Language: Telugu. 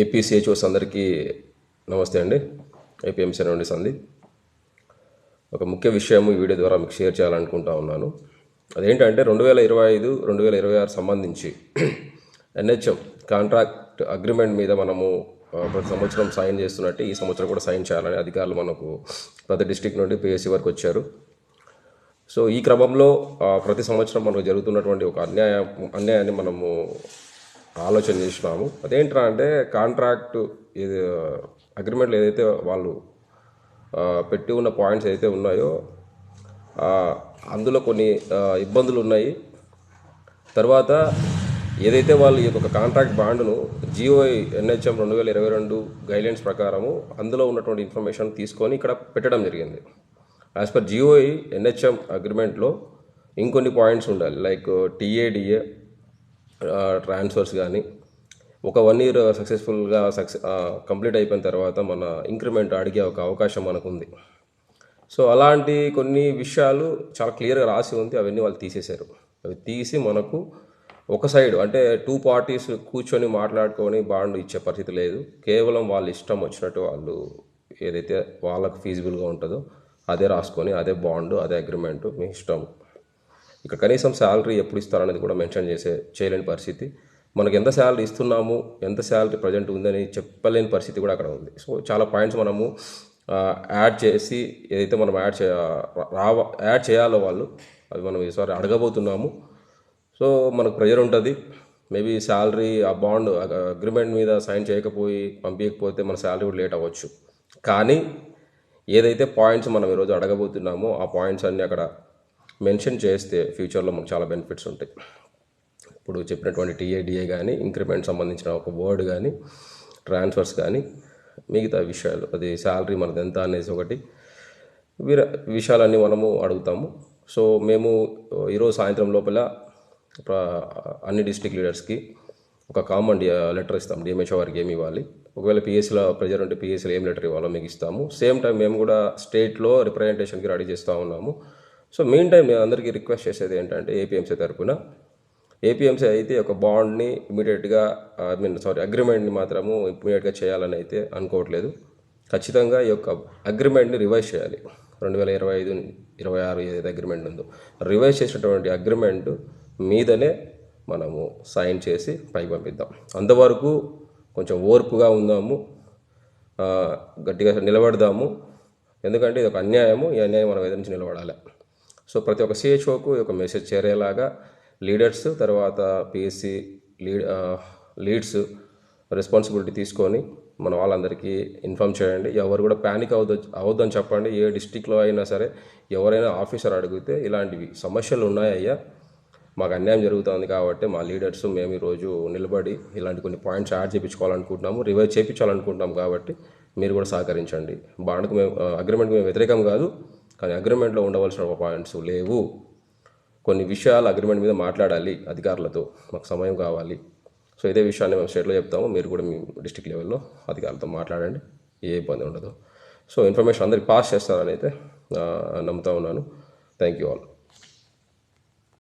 ఏపీసీహెచ్ఓస్ అందరికీ నమస్తే అండి. ఏపీఎంసీ నుండి సంధి. ఒక ముఖ్య విషయం ఈ వీడియో ద్వారా మీకు షేర్ చేయాలనుకుంటా ఉన్నాను. అదేంటంటే రెండు వేల ఇరవై ఐదు రెండు వేల ఇరవై ఆరు సంబంధించి ఎన్హెచ్ఎం కాంట్రాక్ట్ అగ్రిమెంట్ మీద మనము ప్రతి సంవత్సరం సైన్ చేస్తున్నట్టు ఈ సంవత్సరం కూడా సైన్ చేయాలని అధికారులు మనకు ప్రతి డిస్టిక్ నుండి పిఎస్సి వరకు వచ్చారు. సో ఈ క్రమంలో ప్రతి సంవత్సరం మనకు జరుగుతున్నటువంటి ఒక అన్యాయం అన్యాయాన్ని మనము ఆలోచన చేసినాము. అదేంట్రా అంటే కాంట్రాక్ట్ ఇది అగ్రిమెంట్లు ఏదైతే వాళ్ళు పెట్టి ఉన్న పాయింట్స్ ఏదైతే ఉన్నాయో అందులో కొన్ని ఇబ్బందులు ఉన్నాయి. తర్వాత ఏదైతే వాళ్ళు ఈ యొక్క కాంట్రాక్ట్ బాండ్ను జియో ఎన్హెచ్ఎం రెండు వేల ఇరవై రెండు గైడ్లైన్స్ ప్రకారము అందులో ఉన్నటువంటి ఇన్ఫర్మేషన్ తీసుకొని ఇక్కడ పెట్టడం జరిగింది. యాజ్ పర్ జియో ఎన్హెచ్ఎం అగ్రిమెంట్లో ఇంకొన్ని పాయింట్స్ ఉండాలి. లైక్ టీఏడిఏ ట్రాన్స్ఫర్స్ కానీ ఒక వన్ ఇయర్ సక్సెస్ఫుల్గా సక్సెస్ కంప్లీట్ అయిపోయిన తర్వాత మన ఇంక్రిమెంట్ అడిగే ఒక అవకాశం మనకు ఉంది సో అలాంటి కొన్ని విషయాలు చాలా క్లియర్గా రాసి ఉంది అవన్నీ వాళ్ళు తీసేశారు. అవి తీసి మనకు ఒక సైడ్ అంటే టూ పార్టీస్ కూర్చొని మాట్లాడుకొని బాండ్ ఇచ్చే పరిస్థితి లేదు. కేవలం వాళ్ళ ఇష్టం వచ్చినట్టు వాళ్ళు ఏదైతే వాళ్ళకు ఫీజిబుల్గా ఉంటుందో అదే రాసుకొని అదే బాండ్ అదే అగ్రిమెంటు మీ ఇష్టం ఇక కనీసం శాలరీ ఎప్పుడు ఇస్తారనేది కూడా మెన్షన్ చేసే చేయలేని పరిస్థితి. మనకు ఎంత శాలరీ ఇస్తున్నాము ఎంత శాలరీ ప్రజెంట్ ఉందని చెప్పలేని పరిస్థితి కూడా అక్కడ ఉంది. సో చాలా పాయింట్స్ మనము యాడ్ చేసి ఏదైతే మనం యాడ్ చే రావ యాడ్ చేయాలో వాళ్ళు అవి మనం ఈసారి అడగబోతున్నాము. సో మనకు ప్రెజర్ ఉంటుంది. మేబీ శాలరీ ఆ బాండ్ అగ్రిమెంట్ మీద సైన్ చేయకపోయి పంపించకపోతే మన శాలరీ కూడా లేట్ అవ్వచ్చు. కానీ ఏదైతే పాయింట్స్ మనం ఈరోజు అడగబోతున్నామో ఆ పాయింట్స్ అన్నీ అక్కడ మెన్షన్ చేస్తే ఫ్యూచర్లో మనకు చాలా బెనిఫిట్స్ ఉంటాయి. ఇప్పుడు చెప్పినటువంటి టీఏడిఏ కానీ ఇంక్రిమెంట్ సంబంధించిన ఒక వర్డ్ కానీ ట్రాన్స్ఫర్స్ కానీ మిగతా విషయాలు అది శాలరీ మనది ఎంత అనేసి ఒకటి వీర విషయాలన్నీ మనము అడుగుతాము. సో మేము ఈరోజు సాయంత్రం లోపల అన్ని డిస్ట్రిక్ట్ లీడర్స్కి ఒక కామన్ లెటర్ ఇస్తాం. డిఎంహెచ్ఓ వారికి ఏమి ఇవ్వాలి? ఒకవేళ పిఎస్సీలో ప్రెజర్ ఉంటే పిఎస్సీలో ఏం లెటర్ ఇవ్వాలో మీకు ఇస్తాము. సేమ్ టైం మేము కూడా స్టేట్లో రిప్రజెంటేషన్కి రెడీ చేస్తూ ఉన్నాము. సో మెయిన్ టైం నేను అందరికీ రిక్వెస్ట్ చేసేది ఏంటంటే ఏపీఎంసీ తరపున. ఏపీఎంసీ అయితే ఒక బాండ్ని ఇమీడియట్గా ఐ మీన్ సారీ అగ్రిమెంట్ని మాత్రము ఇమీడియట్గా చేయాలని అయితే అనుకోవట్లేదు. ఖచ్చితంగా ఈ యొక్క అగ్రిమెంట్ని రివైజ్ చేయాలి. రెండు వేల ఇరవై ఐదు ఇరవై ఆరు ఏదైతే అగ్రిమెంట్ ఉందో రివైజ్ చేసినటువంటి అగ్రిమెంట్ మీదనే మనము సైన్ చేసి పైకి పంపిద్దాం. అంతవరకు కొంచెం ఓర్పుగా ఉందాము గట్టిగా నిలబడదాము. ఎందుకంటే ఇది ఒక అన్యాయము. ఈ అన్యాయం మనం ఎదురించి నిలబడాలి. సో ప్రతి ఒక్క సిహెచ్ఓకు ఒక మెసేజ్ చేరేలాగా లీడర్స్ తర్వాత పిఎస్సి లీడ్ లీడ్స్ రెస్పాన్సిబిలిటీ తీసుకొని మన వాళ్ళందరికీ ఇన్ఫామ్ చేయండి. ఎవరు కూడా ప్యానిక్ అవ్వద్దు అవద్దని చెప్పండి. ఏ డిస్టిక్లో అయినా సరే ఎవరైనా ఆఫీసర్ అడిగితే ఇలాంటివి సమస్యలు ఉన్నాయ్యా? మాకు అన్యాయం జరుగుతుంది కాబట్టి మా లీడర్స్ మేము ఈరోజు నిలబడి ఇలాంటి కొన్ని పాయింట్స్ యాడ్ చేయించుకోవాలనుకుంటున్నాము రివైజ్ చేయించాలనుకుంటున్నాం కాబట్టి మీరు కూడా సహకరించండి. బాండ్కు మేము అగ్రిమెంట్కి మేము వ్యతిరేకం కాదు. కానీ అగ్రిమెంట్లో ఉండవలసిన పాయింట్స్ లేవు. కొన్ని విషయాలు అగ్రిమెంట్ మీద మాట్లాడాలి అధికారులతో. మాకు సమయం కావాలి. సో ఇదే విషయాన్ని మేము స్టేట్లో చెప్తాము. మీరు కూడా మీ డిస్టిక్ లెవెల్లో అధికారులతో మాట్లాడండి. ఏ ఇబ్బంది ఉండదు. సో ఇన్ఫర్మేషన్ అందరికి పాస్ చేస్తారని అయితే నమ్ముతా ఉన్నాను. Thank you all